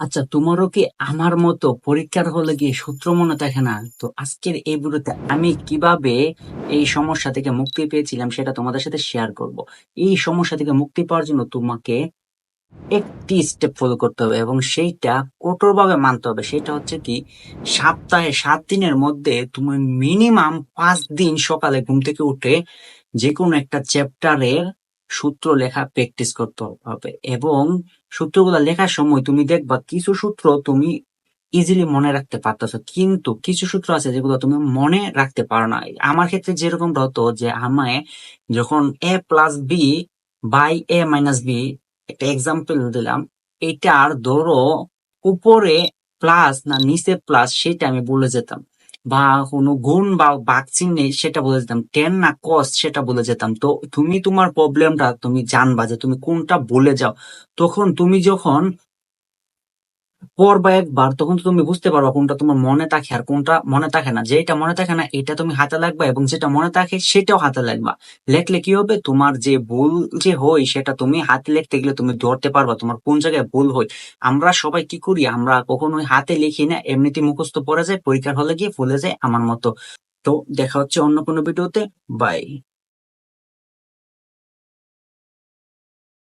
আচ্ছা তোমারও কি আমার মতো পরীক্ষার হলে গিয়ে সূত্র মনে থাকে না? তো আজকের এই ভিডিওতে আমি কীভাবে এই সমস্যা থেকে মুক্তি পেয়েছিলাম সেটা তোমাদের সাথে শেয়ার করব। এই সমস্যা থেকে মুক্তি পাওয়ার জন্য তোমাকে একটি স্টেপ ফলো করতে হবে এবং সেইটা কঠোরভাবে মানতে হবে। সেটা হচ্ছে কি, সপ্তাহে সাত দিনের মধ্যে তুমি মিনিমাম পাঁচ দিন সকালে ঘুম থেকে উঠে যে কোনো একটা চ্যাপ্টারের সূত্র লেখা প্র্যাকটিস করতে হবে এবং সূত্রগুলো লেখার সময় তুমি দেখবা কিছু সূত্র তুমি ইজিলি মনে রাখতে পারতেছো। কিন্তু কিছু সূত্র আছে যেগুলো তুমি মনে রাখতে পারো না। আমার ক্ষেত্রে যেরকম হতো যে আমায় যখন A plus B by A minus B একটা এক্সাম্পল দিলাম এটার ধরো উপরে প্লাস না নিচে প্লাস সেটা আমি বলে যেতাম। বা কোনো গুণ বা বাক চিহ্নে সেটা বলে যেতাম। টেন না কস সেটা বলে যেতাম। তো তুমি তোমার প্রবলেমটা তুমি জানবা যে তুমি কোনটা বলে যাও। তখন তুমি যখন পড়বা একবার তখন তো তুমি বুঝতে পারবা কোনটা তোমার মনে থাকে আর কোনটা মনে থাকে না। যেটা মনে থাকে না, এটা তুমি হাতে লাগবা এবং যেটা মনে থাকে সেটাও হাতে লাগবা। লেখলে কি হবে? তোমার যে ভুল যে হয় সেটা তুমি হাতে লিখতে গেলে তুমি ধরতে পারবা তোমার কোন জায়গায় ভুল হয় আমরা সবাই কি করি? আমরা কখনোই হাতে লিখি না এমনিতে মুখস্থ পড়ে যায়, পরীক্ষার হলে গিয়ে ভুলে যায় আমার মতো। তো দেখা হচ্ছে অন্য কোনো ভিডিওতে। বাই